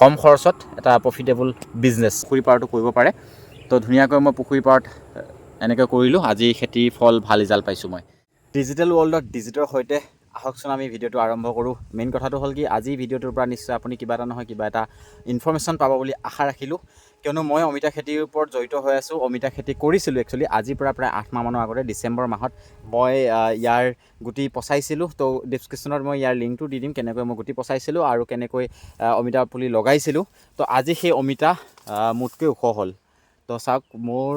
কম খৰচত এটা profitable business পুখুৰী পাৰটো কৰিব পাৰে। তো ধুনীয়াকৈ মই পুখুৰী পাৰত এনেকৈ কৰিলোঁ। আজি খেতিৰ ফল, ভালো ৰিজাল্ট পাইছোঁ মই। ডিজিটেল ৱৰ্ল্ডত ডিজিটেলৰ সৈতে আহকচোন, আমি ভিডিঅ'টো আৰম্ভ কৰোঁ। মেইন কথাটো হ'ল কি, আজি ভিডিঅ'টোৰ পৰা নিশ্চয় আপুনি কিবা এটা নহয়, কিবা এটা ইনফৰ্মেশ্যন পাব বুলি আশা ৰাখিলোঁ। কিয়নো মই অমিতা খেতিৰ ওপৰত জড়িত হৈ আছোঁ। অমিতা খেতি কৰিছিলোঁ একচুৱেলি আজিৰ পৰা প্ৰায় আঠ মাহমানৰ আগতে, ডিচেম্বৰ মাহত মই ইয়াৰ গুটি পচাইছিলোঁ। তো ডিছক্ৰিপশ্যনত মই ইয়াৰ লিংকটো দি দিম, কেনেকৈ মই গুটি পচাইছিলোঁ আৰু কেনেকৈ অমিতা পুলি লগাইছিলোঁ। তো, আজি সেই অমিতা মোতকৈ ওখ হ'ল। তো, চাওক, মোৰ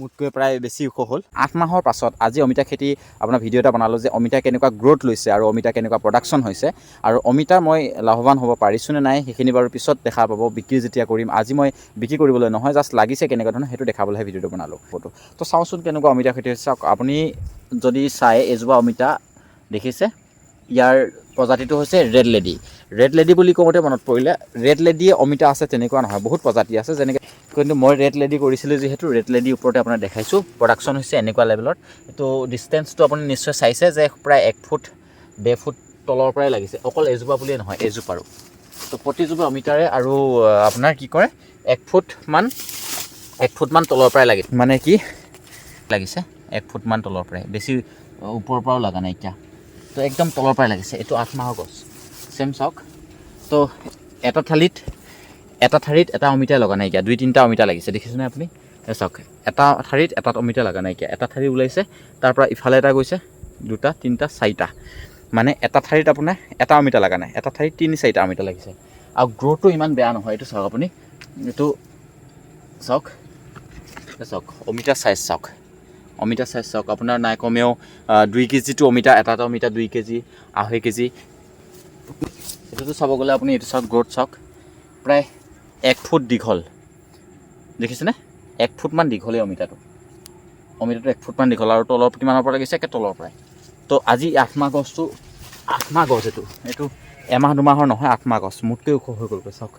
মোতকৈ প্ৰায় বেছি ওখ হ'ল। আঠ মাহৰ পাছত আজি অমিতা খেতি আপোনাৰ ভিডিঅ' এটা বনালোঁ যে অমিতা কেনেকুৱা গ্ৰ'থ লৈছে আৰু অমিতা কেনেকুৱা প্ৰডাকশ্যন হৈছে। আৰু অমিতা মই লাভৱান হ'ব পাৰিছোঁ নে নাই সেইখিনি বাৰু পিছত দেখা পাব, বিক্ৰী যেতিয়া কৰিম। আজি মই বিক্ৰী কৰিবলৈ নহয় জাষ্ট লাগিছে কেনেকুৱা ধৰণৰ, সেইটো দেখাবলৈহে ভিডিঅ'টো বনালোঁ ফটো তো চাওঁচোন কেনেকুৱা অমিতা খেতি হৈছে। আপুনি যদি চাই এজোপা অমিতা, দেখিছে? ইয়াৰ প্ৰজাতিটো হৈছে ৰেড লেডি ৰেড লেডি বুলি কওঁতে মনত পৰিলে ৰেড লেডিয়ে অমিতা আছে তেনেকুৱা নহয়, বহুত প্ৰজাতি আছে। যেনেকৈ কিন্তু মই ৰেড লেডি কৰিছিলোঁ যিহেতু ৰেড লেডিৰ ওপৰতে আপোনাক দেখাইছোঁ। প্ৰডাকশ্যন হৈছে এনেকুৱা লেভেলত তো ডিষ্টেঞ্চটো আপুনি নিশ্চয় চাইছে যে প্ৰায় এক ফুট ডেৰ ফুট তলৰ পৰাই লাগিছে। অকল এজোপা বুলিয়ে নহয় এজোপাৰো তো প্ৰতিজোপা অমিতাৰে আৰু আপোনাৰ কি কৰে এক ফুটমান এক ফুটমান তলৰ পৰাই লাগিছে মানে কি? লাগিছে এক ফুটমান তলৰ পৰাই। বেছি ওপৰৰ পৰাও লগা নাই এতিয়া। তো একদম তলৰ পৰাই লাগিছে। এইটো আঠ মাহৰ গছ। চেম চাওক। তো এটা থালিত এটা ঠাৰিত এটা অমিতা লগা নাইকিয়া, দুই তিনিটা অমিতা লাগিছে, দেখিছেনে আপুনি? চাওক, এটা ঠাৰিত এটাত অমিতা লগা নাইকিয়া, এটা ঠাৰি ওলাইছে, তাৰ পৰা ইফালে এটা গৈছে, দুটা, তিনিটা, চাৰিটা। মানে এটা ঠাৰিত আপোনাৰ এটা অমিতা লগা নাই, এটা ঠাৰিত তিনি, চাৰিটা অমিতা লাগিছে। আৰু গ্ৰ'থটো ইমান বেয়া নহয়, এইটো চাওক আপুনি, এইটো, চাওক চাওক, অমিতা চাইজ চাওক, অমিতা চাইজ চাওক, আপোনাৰ নাই কমেও দুই কেজিটো অমিতা, এটা এটা অমিতা দুই কেজি, আঢ়ৈ কেজি। এইটোতো চাব গ'লে আপুনি এইটো চাওক, গ্ৰ'থ চাওক, প্ৰায় এক ফুট দীঘল। দেখিছেনে এক ফুটমান দীঘলেই অমিতাটো। অমিতাটো এক ফুটমান দীঘল আৰু তলৰ কিমানৰ পৰা লাগিছে একে তলৰ পৰাই। তো আজি আঠ মাহ গছটো আঠ মাহ গছ এইটো এইটো এমাহ, দুমাহৰ নহয় আঠ মাহ গছ। মোতকৈ ওখ হৈ গ'লগৈ, চাওক।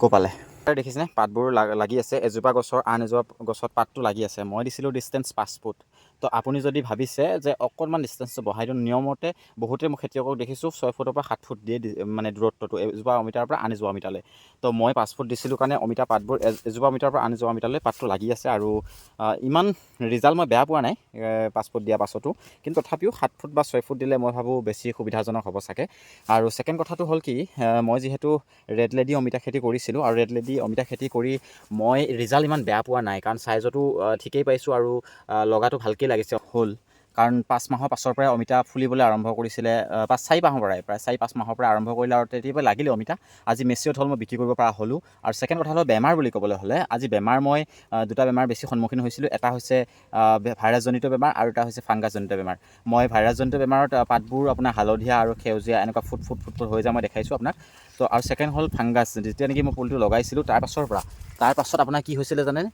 ক'ৰ পালে? দেখিছেনে পাতবোৰ লাগি আছে। এজোপা গছৰ আন এজোপা গছত পাতটো লাগি আছে। মই দিছিলোঁ ডিষ্টেঞ্চ পাঁচ ফুট। তো আপুনি যদি ভাবিছে যে অকণমান ডিষ্টেঞ্চটো বঢ়াই দিওঁ নিয়মতে বহুতে মই খেতিয়কক দেখিছোঁ ছয় ফুটৰ পৰা সাত ফুট দিয়ে মানে দূৰত্বটো এজোপা অমিতাৰ পৰা আন এজোপা অমিতালৈ। তো মই পাঁচ ফুট দিছিলোঁ কাৰণে অমিতা পাতবোৰ এজ- এজোপা অমিতাৰ পৰা আন এজোপা অমিতালৈ পাতটো লাগি আছে আৰু ইমান ৰিজাল্ট মই বেয়া পোৱা নাই পাঁচ ফুট দিয়া পাছতো। কিন্তু তথাপিও সাত ফুট বা ছয় ফুট দিলে মই ভাবোঁ বেছি সুবিধাজনক হ'ব চাগে। আৰু ছেকেণ্ড কথাটো হ'ল কি মই যিহেতু ৰেড লেডি অমিতা খেতি কৰিছিলোঁ আৰু ৰেড লেডি অমিতা খেতি কৰি মই ৰিজাল্ট ইমান বেয়া পোৱা নাই। কাৰণ চাইজতো ঠিকেই পাইছোঁ আৰু লগাটো ভালকেই লাগিছে হ'ল। কাৰণ পাঁচ মাহৰ পাছৰ পৰাই অমিতা ফুলিবলৈ আৰম্ভ কৰিছিলে পাঁচ চাৰি মাহৰ পৰাই প্ৰায় চাৰি পাঁচ মাহৰ পৰা আৰম্ভ কৰিলে আৰু তেতিয়াৰ পৰা লাগিলে অমিতা। আজি মেচিয়ত হ'ল মই বিক্ৰী কৰিব পৰা হ'লোঁ। আৰু ছেকেণ্ড কথা হ'ল বেমাৰ বুলি ক'বলৈ হ'লে আজি বেমাৰ মই দুটা বেমাৰ বেছি সন্মুখীন হৈছিলোঁ। এটা হৈছে ভাইৰাছজনিত বেমাৰ আৰু এটা হৈছে ফাংগাছজনিত বেমাৰ। মই ভাইৰাছজনিত বেমাৰত পাতবোৰ আপোনাৰ হালধীয়া আৰু সেউজীয়া এনেকুৱা ফুট ফুট ফুট ফুট হৈ যায় মই দেখাইছোঁ আপোনাক। তো আৰু ছেকেণ্ড হ'ল ফাংগাছ যেতিয়া নেকি মই পুলিটো লগাইছিলোঁ তাৰ পাছৰ পৰা। তাৰ আপোনাৰ কি হৈছিলে জানেনে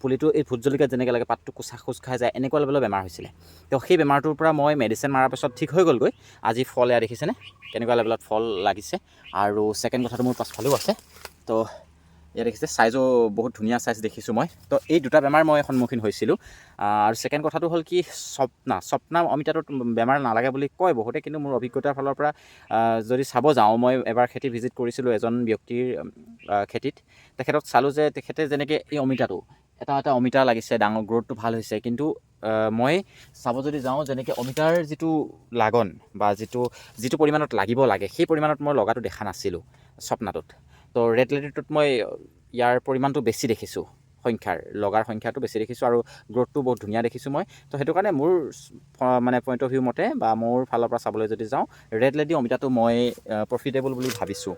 পুলিটো এই ভোট জলকীয়াত যেনেকৈ লাগে পাতটো কোচা খোজ খাই যায়, এনেকুৱা লেভেলৰ বেমাৰ হৈছিলে। তো, সেই বেমাৰটোৰ পৰা মই মেডিচিন মৰাৰ পাছত ঠিক হৈ গ'লগৈ। আজি ফল এয়া দেখিছেনে? কেনেকুৱা লেভেলত ফল লাগিছে। আৰু ছেকেণ্ড কথাটো মোৰ পাছফালেও আছে। তো ইয়াত দেখিছে চাইজো বহুত ধুনীয়া চাইজ দেখিছোঁ মই। তো এই দুটা বেমাৰ মই সন্মুখীন হৈছিলোঁ। আৰু ছেকেণ্ড কথাটো হ'ল কি, স্বপ্না স্বপ্না অমিতাটোত বেমাৰ নালাগে বুলি কয় বহুতে, কিন্তু মোৰ অভিজ্ঞতাৰ ফালৰ পৰা যদি চাব যাওঁ, মই এবাৰ খেতি ভিজিট কৰিছিলোঁ এজন ব্যক্তিৰ খেতিত। তেখেতক চালোঁ যে তেখেতে যেনেকৈ এই অমিতাটো, এটা এটা অমিতা লাগিছে, ডাঙৰ গ্ৰ'থটো ভালো হৈছে, কিন্তু মই চাব যদি যাওঁ, যেনেকৈ অমিতাৰ যিটো লাগন বা যিটো যিটো পৰিমাণত লাগিব লাগে, সেই পৰিমাণত মই লগাটো দেখা নাছিলোঁ স্বপ্নাটোত। তো ৰেড লেডিটোত মই ইয়াৰ পৰিমাণটো বেছি দেখিছোঁ সংখ্যাৰ লগাৰ সংখ্যাটো বেছি দেখিছোঁ আৰু গ্ৰ'থটো বহুত ধুনীয়া দেখিছোঁ মই। তো সেইটো কাৰণে মোৰ মানে পইণ্ট অফ ভিউ মতে বা মোৰ ফালৰ পৰা চাবলৈ যদি যাওঁ ৰেড লেডি অমিতাটো মই প্ৰফিটেবল বুলি ভাবিছোঁ।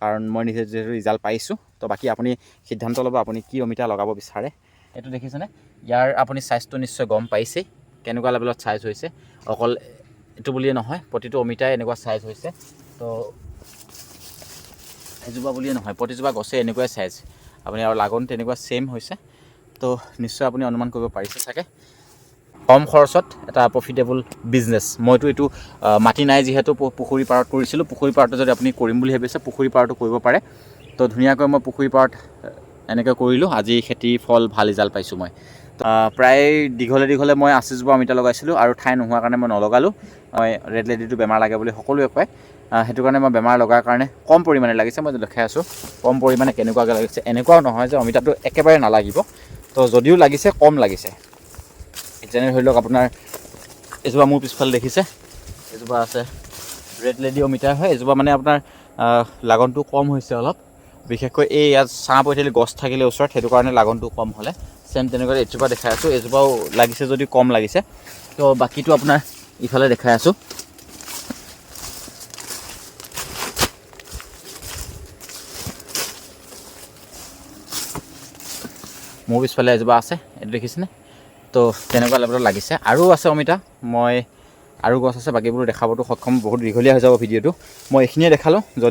কাৰণ মই নিজে যিহেতু ৰিজাল্ট পাইছোঁ তো বাকী আপুনি সিদ্ধান্ত ল'ব আপুনি কি অমিতা লগাব বিচাৰে। এইটো দেখিছেনে? ইয়াৰ আপুনি চাইজটো নিশ্চয় গম পাইছেই কেনেকুৱা লেভেলত চাইজ হৈছে। অকল এইটো বুলিয়ে নহয় প্ৰতিটো অমিতাই এনেকুৱা চাইজ হৈছে। তো এজোপা বুলিয়ে নহয়, প্ৰতিজোপা গছে এনেকুৱাই চাইজ আপুনি আৰু লাগন তেনেকুৱা ছেইম হৈছে। তো নিশ্চয় আপুনি অনুমান কৰিব পাৰিছে চাগে। কম খৰচত এটা প্ৰফিটেবল বিজনেছ মইতো এইটো মাটি নাই যিহেতু পুখুৰী পাৰত কৰিছিলোঁ। পুখুৰী পাৰটো যদি আপুনি কৰিম বুলি ভাবিছে, পুখুৰী পাৰটো কৰিব পাৰে। তো ধুনীয়াকৈ মই পুখুৰী পাৰত এনেকৈ কৰিলোঁ। আজি খেতিৰ ফল, ভালো ৰিজাল্ট পাইছোঁ মই। প্ৰায় দীঘলে দীঘলে মই আশীজোপা অমিতা লগাইছিলোঁ আৰু ঠাই নোহোৱাৰ কাৰণে মই নলগালোঁ। মই ৰেড লেডিটো বেমাৰ লাগে বুলি সকলোৱে কয়। সেইটো কাৰণে মই বেমাৰ লগাৰ কাৰণে কম পৰিমাণে লাগিছে, মই দেখাই আছোঁ। কম পৰিমাণে কেনেকুৱাকৈ লাগিছে? এনেকুৱাও নহয় যে অমিতাটো একেবাৰে নালাগিব। তো যদিও লাগিছে, কম লাগিছে। যেনে ধৰি লওক আপোনাৰ, এজোপা মোৰ পিছফালে দেখিছে, এজোপা আছে ৰেড লেডি অমিতা হয়, এজোপা মানে আপোনাৰ লাগনটো কম হৈছে অলপ। বিশেষকৈ এই ইয়াত ছাঁ পৰি থাকিলে গছ থাকিলে ওচৰত, সেইটো কাৰণে লাগনটো কম হ'লে। চেম তেনেকৈ এজোপা দেখাই আছোঁ, এজোপাও লাগিছে যদি কম লাগিছে। তো বাকীটো আপোনাৰ ইফালে দেখাই আছোঁ। মোৰ পিছফালে এজোপা আছে, এইটো দেখিছেনে? তো তেনেকুৱা লেভেলত লাগিছে। আৰু আছে অমিতা, মই আৰু গছ আছে, বাকীবোৰ দেখাবতো সক্ষম, বহুত দীঘলীয়া হৈ যাব ভিডিঅ'টো। মই এইখিনিয়ে দেখালোঁ, যদি